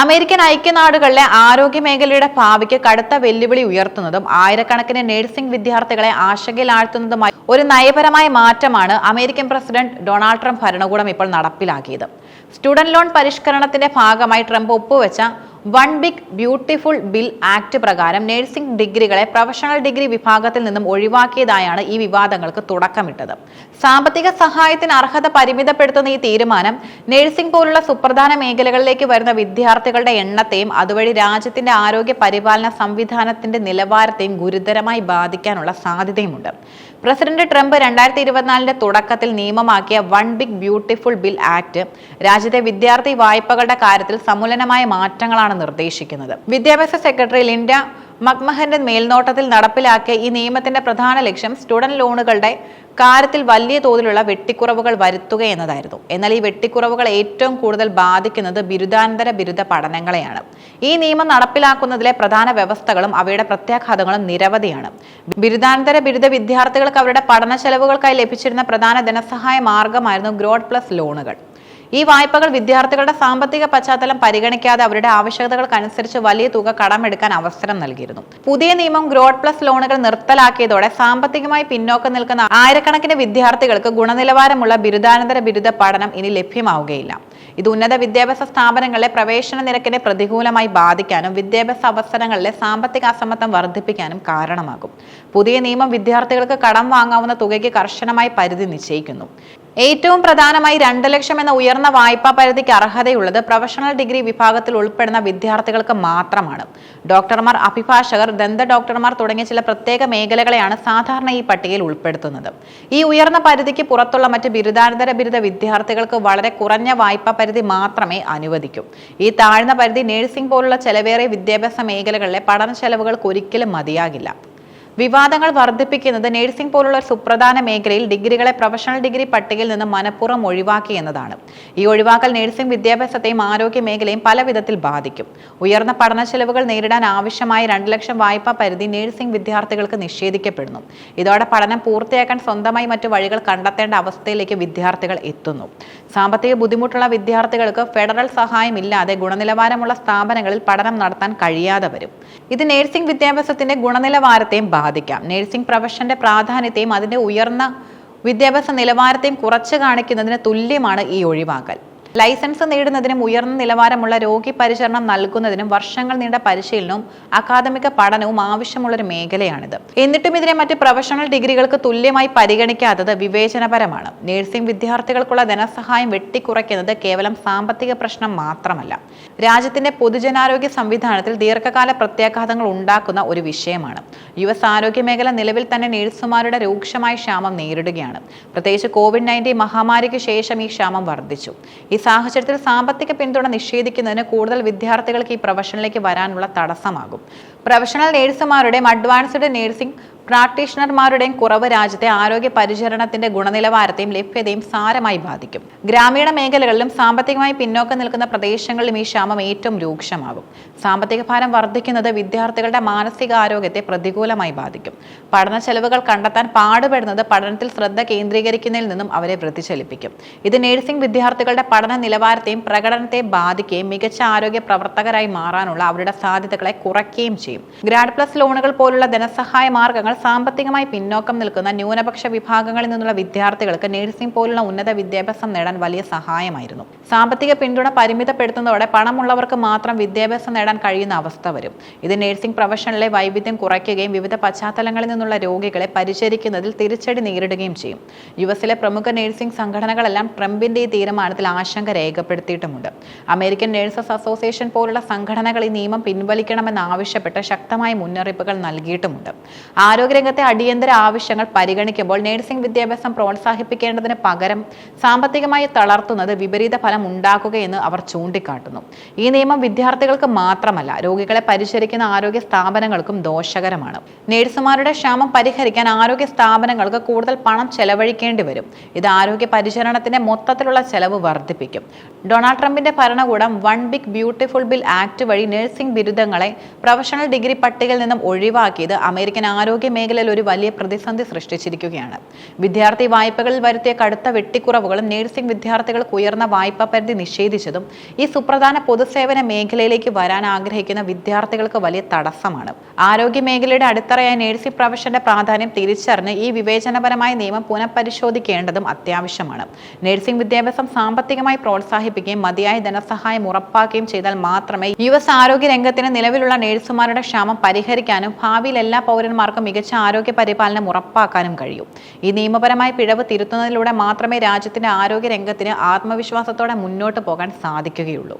American ഐക്യനാടുകളിലെ ആരോഗ്യ മേഖലയുടെ ഭാവിക്ക് കടുത്ത വെല്ലുവിളി ഉയർത്തുന്നതും ആയിരക്കണക്കിന് നഴ്സിംഗ് വിദ്യാർത്ഥികളെ ആശങ്കയിലാഴ്ത്തുന്നതുമായി ഒരു നയപരമായ മാറ്റമാണ് അമേരിക്കൻ പ്രസിഡന്റ് ഡൊണാൾഡ് ട്രംപ് ഭരണകൂടം ഇപ്പോൾ നടപ്പിലാക്കിയത്. സ്റ്റുഡന്റ് ലോൺ പരിഷ്കരണത്തിന്റെ ഭാഗമായി ട്രംപ് ഒപ്പുവെച്ച one big beautiful bill act പ്രകാരം നഴ്സിംഗ് ഡിഗ്രികളെ പ്രൊഫഷണൽ ഡിഗ്രി വിഭാഗത്തിൽ നിന്നും ഒഴിവാക്കിയതായാണ് ഈ വിവാദങ്ങൾക്ക് തുടക്കമിട്ടത്. സാമ്പത്തിക സഹായത്തിന് അർഹത പരിമിതപ്പെടുത്തുന്ന ഈ തീരുമാനം നഴ്സിംഗ് പോലുള്ള സുപ്രധാന മേഖലകളിലേക്ക് വരുന്ന വിദ്യാർത്ഥികളുടെ എണ്ണത്തെയും അതുവഴി രാജ്യത്തിന്റെ ആരോഗ്യ പരിപാലന സംവിധാനത്തിന്റെ നിലവാരത്തെയും ഗുരുതരമായി ബാധിക്കാനുള്ള സാധ്യതയുമുണ്ട്. പ്രസിഡന്റ് ട്രംപ് രണ്ടായിരത്തി ഇരുപത്തിനാലിന്റെ തുടക്കത്തിൽ നിയമമാക്കിയ one big beautiful bill act രാജ്യത്തെ വിദ്യാർത്ഥി വായ്പകളുടെ കാര്യത്തിൽ സമൂലനമായ മാറ്റങ്ങളാണ് നിർദ്ദേശിക്കുന്നത്. വിദ്യാഭ്യാസ സെക്രട്ടറി ലിൻഡ മക്മഹന്റെ മേൽനോട്ടത്തിൽ നടപ്പിലാക്കിയ ഈ നിയമത്തിന്റെ പ്രധാന ലക്ഷ്യം സ്റ്റുഡന്റ് ലോണുകളുടെ കാര്യത്തിൽ വലിയ തോതിലുള്ള വെട്ടിക്കുറവുകൾ വരുത്തുക എന്നതായിരുന്നു. എന്നാൽ ഈ വെട്ടിക്കുറവുകൾ ഏറ്റവും കൂടുതൽ ബാധിക്കുന്നത് ബിരുദാനന്തര ബിരുദ പഠനങ്ങളെയാണ്. ഈ നിയമം നടപ്പിലാക്കുന്നതിലെ പ്രധാന വ്യവസ്ഥകളും അവയുടെ പ്രത്യാഘാതങ്ങളും നിരവധിയാണ്. ബിരുദാനന്തര ബിരുദ വിദ്യാർത്ഥികൾക്ക് അവരുടെ പഠന ചെലവുകൾക്കായി ലഭിച്ചിരുന്ന പ്രധാന ധനസഹായ മാർഗമായിരുന്നു ഗ്രോഡ് പ്ലസ് ലോണുകൾ. ഈ വായ്പകൾ വിദ്യാർത്ഥികളുടെ സാമ്പത്തിക പശ്ചാത്തലം പരിഗണിക്കാതെ അവരുടെ ആവശ്യകതകൾക്കനുസരിച്ച് വലിയ തുക കടമെടുക്കാൻ അവസരം നൽകിയിരുന്നു. പുതിയ നിയമം ഗ്രോഡ് പ്ലസ് ലോണുകൾ നിർത്തലാക്കിയതോടെ സാമ്പത്തികമായി പിന്നോക്കം നിൽക്കുന്ന ആയിരക്കണക്കിന് വിദ്യാർത്ഥികൾക്ക് ഗുണനിലവാരമുള്ള ബിരുദാനന്തര ബിരുദ പഠനം ഇനി ലഭ്യമാവുകയില്ല. ഇത് ഉന്നത വിദ്യാഭ്യാസ സ്ഥാപനങ്ങളിലെ പ്രവേശന നിരക്കിനെ പ്രതികൂലമായി ബാധിക്കാനും വിദ്യാഭ്യാസ അവസരങ്ങളിലെ സാമ്പത്തിക അസമത്വം വർദ്ധിപ്പിക്കാനും കാരണമാകും. പുതിയ നിയമം വിദ്യാർത്ഥികൾക്ക് കടം വാങ്ങാവുന്ന തുകയ്ക്ക് കർശനമായി പരിധി നിശ്ചയിക്കുന്നു. ഏറ്റവും പ്രധാനമായി രണ്ട് ലക്ഷം എന്ന ഉയർന്ന വായ്പാ പരിധിക്ക് അർഹതയുള്ളത് പ്രൊഫഷണൽ ഡിഗ്രി വിഭാഗത്തിൽ ഉൾപ്പെടുന്ന വിദ്യാർത്ഥികൾക്ക് മാത്രമാണ്. ഡോക്ടർമാർ അഭിഭാഷകർ ദന്ത ഡോക്ടർമാർ തുടങ്ങിയ ചില പ്രത്യേക മേഖലകളെയാണ് സാധാരണ ഈ പട്ടികയിൽ ഉൾപ്പെടുത്തുന്നത്. ഈ ഉയർന്ന പരിധിക്ക് പുറത്തുള്ള മറ്റ് ബിരുദാനന്തര ബിരുദ വിദ്യാർത്ഥികൾക്ക് വളരെ കുറഞ്ഞ വായ്പാ പരിധി മാത്രമേ അനുവദിക്കൂ. ഈ താഴ്ന്ന പരിധി നഴ്സിംഗ് പോലുള്ള ചെലവേറിയ വിദ്യാഭ്യാസ മേഖലകളിലെ പഠന ചെലവുകൾക്ക് ഒരിക്കലും മതിയാകില്ല. വിവാദങ്ങൾ വർദ്ധിപ്പിക്കുന്നത് നഴ്സിംഗ് പോലുള്ള സുപ്രധാന മേഖലയിൽ ഡിഗ്രികളെ പ്രൊഫഷണൽ ഡിഗ്രി പട്ടികയിൽ നിന്ന് മനഃപൂർവം ഒഴിവാക്കി എന്നതാണ്. ഈ ഒഴിവാക്കൽ നഴ്സിംഗ് വിദ്യാഭ്യാസത്തെയും ആരോഗ്യ മേഖലയും പല വിധത്തിൽ ബാധിക്കും. ഉയർന്ന പഠന ചെലവുകൾ നേരിടാൻ ആവശ്യമായ രണ്ട് ലക്ഷം വായ്പാ പരിധി നഴ്സിംഗ് വിദ്യാർത്ഥികൾക്ക് നിഷേധിക്കപ്പെടുന്നു. ഇതോടെ പഠനം പൂർത്തിയാക്കാൻ സ്വന്തമായി മറ്റു വഴികൾ കണ്ടെത്തേണ്ട അവസ്ഥയിലേക്ക് വിദ്യാർത്ഥികൾ എത്തുന്നു. സാമ്പത്തിക ബുദ്ധിമുട്ടുള്ള വിദ്യാർത്ഥികൾക്ക് ഫെഡറൽ സഹായമില്ലാതെ ഗുണനിലവാരമുള്ള സ്ഥാപനങ്ങളിൽ പഠനം നടത്താൻ കഴിയാതെ വരും. ഇത് നഴ്സിംഗ് വിദ്യാഭ്യാസത്തിന്റെ ഗുണനിലവാരത്തെയും ബാധിക്കാം. നഴ്സിംഗ് പ്രൊഫഷന്റെ പ്രാധാന്യത്തെയും അതിന്റെ ഉയർന്ന വിദ്യാഭ്യാസ നിലവാരത്തെയും കുറച്ച് കാണിക്കുന്നതിന് തുല്യമാണ് ഈ ഒഴിവാക്കൽ. ലൈസൻസ് നേടുന്നതിനും ഉയർന്ന നിലവാരമുള്ള രോഗി പരിചരണം നൽകുന്നതിനും വർഷങ്ങൾ നീണ്ട പരിശീലനവും അക്കാദമിക പഠനവും ആവശ്യമുള്ള ആവശ്യമുള്ളൊരു മേഖലയാണിത്. എന്നിട്ടും ഇതിനെ മറ്റ് പ്രൊഫഷണൽ ഡിഗ്രികൾക്ക് തുല്യമായി പരിഗണിക്കാത്തത് വിവേചനപരമാണ്. നഴ്സിംഗ് വിദ്യാർത്ഥികൾക്കുള്ള ധനസഹായം വെട്ടിക്കുറയ്ക്കുന്നത് കേവലം സാമ്പത്തിക പ്രശ്നം മാത്രമല്ല. രാജ്യത്തിന്റെ പൊതുജനാരോഗ്യ സംവിധാനത്തിൽ ദീർഘകാല പ്രത്യാഘാതങ്ങൾ ഉണ്ടാക്കുന്ന ഒരു വിഷയമാണ്. യു എസ് ആരോഗ്യ മേഖല നിലവിൽ തന്നെ നഴ്സുമാരുടെ രൂക്ഷമായ ക്ഷാമം നേരിടുകയാണ്. പ്രത്യേകിച്ച് കോവിഡ് നയന്റീൻ മഹാമാരിക്ക് ശേഷം ഈ ക്ഷാമം വർദ്ധിച്ചു. സാഹചര്യത്തിൽ സാമ്പത്തിക പിന്തുണ നിഷേധിക്കുന്നതിന് കൂടുതൽ വിദ്യാർത്ഥികൾക്ക് ഈ പ്രൊഫഷനിലേക്ക് വരാനുള്ള തടസ്സമാകും. പ്രൊഫഷണൽ നേഴ്സുമാരുടെയും അഡ്വാൻസ്ഡ് നേഴ്സിംഗ് പ്രാക്ടീഷണർമാരുടെയും കുറവ് രാജ്യത്തെ ആരോഗ്യ പരിചരണത്തിന്റെ ഗുണനിലവാരത്തെയും ലഭ്യതയും സാരമായി ബാധിക്കും. ഗ്രാമീണ മേഖലകളിലും സാമ്പത്തികമായി പിന്നോക്കം നിൽക്കുന്ന പ്രദേശങ്ങളിലും ഈ ക്ഷാമം ഏറ്റവും രൂക്ഷമാകും. സാമ്പത്തിക ഭാരം വർദ്ധിക്കുന്നത് വിദ്യാർത്ഥികളുടെ മാനസികാരോഗ്യത്തെ പ്രതികൂലമായി ബാധിക്കും. പഠന ചെലവുകൾ കണ്ടെത്താൻ പാടുപെടുന്നത് പഠനത്തിൽ ശ്രദ്ധ കേന്ദ്രീകരിക്കുന്നതിൽ നിന്നും അവരെ വ്യതിചലിപ്പിക്കും ഇത് നഴ്സിംഗ് വിദ്യാർത്ഥികളുടെ പഠന നിലവാരത്തെയും പ്രകടനത്തെയും ബാധിക്കുകയും മികച്ച ആരോഗ്യ പ്രവർത്തകരായി മാറാനുള്ള അവരുടെ സാധ്യതകളെ കുറയ്ക്കുകയും ചെയ്യും. ഗ്രാഡ് പ്ലസ് ലോണുകൾ പോലുള്ള ധനസഹായ മാർഗങ്ങൾ സാമ്പത്തികമായി പിന്നോക്കം നിൽക്കുന്ന ന്യൂനപക്ഷ വിഭാഗങ്ങളിൽ നിന്നുള്ള വിദ്യാർത്ഥികൾക്ക് നഴ്സിംഗ് പോലുള്ള ഉന്നത വിദ്യാഭ്യാസം നേടാൻ വലിയ സഹായമായിരുന്നു. സാമ്പത്തിക പിന്തുണ പരിമിതപ്പെടുത്തുന്നതോടെ പണമുള്ളവർക്ക് മാത്രം വിദ്യാഭ്യാസം നേടാൻ കഴിയുന്ന അവസ്ഥ വരും. ഇത് നഴ്സിംഗ് പ്രൊഫഷനിലെ വൈവിധ്യം കുറയ്ക്കുകയും വിവിധ പശ്ചാത്തലങ്ങളിൽ നിന്നുള്ള രോഗികളെ പരിചരിക്കുന്നതിൽ തിരിച്ചടി നേരിടുകയും ചെയ്യും. യു എസിലെ പ്രമുഖ നഴ്സിംഗ് സംഘടനകളെല്ലാം ട്രംപിന്റെ ഈ തീരുമാനത്തിൽ ആശങ്ക രേഖപ്പെടുത്തിയിട്ടുമുണ്ട്. അമേരിക്കൻ നഴ്സസ് അസോസിയേഷൻ പോലുള്ള സംഘടനകൾ ഈ നിയമം പിൻവലിക്കണമെന്ന് ആവശ്യപ്പെട്ട് ശക്തമായ മുന്നറിയിപ്പുകൾ നൽകിയിട്ടുമുണ്ട്. ആരോഗ്യരംഗത്തെ അടിയന്തര ആവശ്യങ്ങൾ പരിഗണിക്കുമ്പോൾ നഴ്സിംഗ് വിദ്യാഭ്യാസം പ്രോത്സാഹിപ്പിക്കേണ്ടതിന് പകരം സാമ്പത്തികമായി തളർത്തുന്നത് വിപരീത ഫലം ഉണ്ടാക്കുകയെന്ന് അവർ ചൂണ്ടിക്കാട്ടുന്നു. ഈ നിയമം വിദ്യാർത്ഥികൾക്ക് മാത്രമല്ല രോഗികളെ പരിചരിക്കുന്ന ആരോഗ്യ സ്ഥാപനങ്ങൾക്കും ദോഷകരമാണ്. നഴ്സുമാരുടെ ക്ഷാമം പരിഹരിക്കാൻ ആരോഗ്യ സ്ഥാപനങ്ങൾക്ക് കൂടുതൽ പണം ചെലവഴിക്കേണ്ടി വരും. ഇത് ആരോഗ്യ പരിചരണത്തിന്റെ മൊത്തത്തിലുള്ള ചെലവ് വർദ്ധിപ്പിക്കും. ഡൊണാൾഡ് ട്രംപിന്റെ ഭരണകൂടം one big beautiful bill act വഴി നഴ്സിംഗ് ബിരുദങ്ങളെ പ്രൊഫഷണൽ ഡിഗ്രി പട്ടികയിൽ നിന്നും ഒഴിവാക്കിയത് അമേരിക്കൻ ആരോഗ്യ മേഖലയിൽ ഒരു വലിയ പ്രതിസന്ധി സൃഷ്ടിച്ചിരിക്കുകയാണ്. വിദ്യാർത്ഥി വായ്പകളിൽ വരുത്തിയ കടുത്ത വെട്ടിക്കുറവുകളും നഴ്സിംഗ് വിദ്യാർത്ഥികൾക്ക് ഉയർന്ന വായ്പാ പരിധി നിഷേധിച്ചതും ഈ സുപ്രധാന പൊതുസേവന മേഖലയിലേക്ക് വരാൻ ആഗ്രഹിക്കുന്ന വിദ്യാർത്ഥികൾക്ക് വലിയ തടസ്സമാണ്. ആരോഗ്യ മേഖലയുടെ അടിത്തറയായ നഴ്സിംഗ് പ്രൊഫഷന്റെ പ്രാധാന്യം തിരിച്ചറിഞ്ഞ് ഈ വിവേചനപരമായ നിയമം പുനഃപരിശോധിക്കേണ്ടതും അത്യാവശ്യമാണ്. നഴ്സിംഗ് വിദ്യാഭ്യാസം സാമ്പത്തികമായി പ്രോത്സാഹിപ്പിക്കുകയും മതിയായ ധനസഹായം ഉറപ്പാക്കുകയും ചെയ്താൽ മാത്രമേ യു എസ് ആരോഗ്യ രംഗത്തിന് നിലവിലുള്ള നഴ്സുമാരുടെ ക്ഷാമം പരിഹരിക്കാനും ഭാവിയിൽ എല്ലാ പൗരന്മാർക്കും മികച്ച ആരോഗ്യ പരിപാലനം ഉറപ്പാക്കാനും കഴിയും. ഈ നിയമപരമായ പിഴവ് തിരുത്തുന്നതിലൂടെ മാത്രമേ രാജ്യത്തിന്റെ ആരോഗ്യ രംഗത്തിന് ആത്മവിശ്വാസത്തോടെ മുന്നോട്ട് പോകാൻ സാധിക്കുകയുള്ളൂ.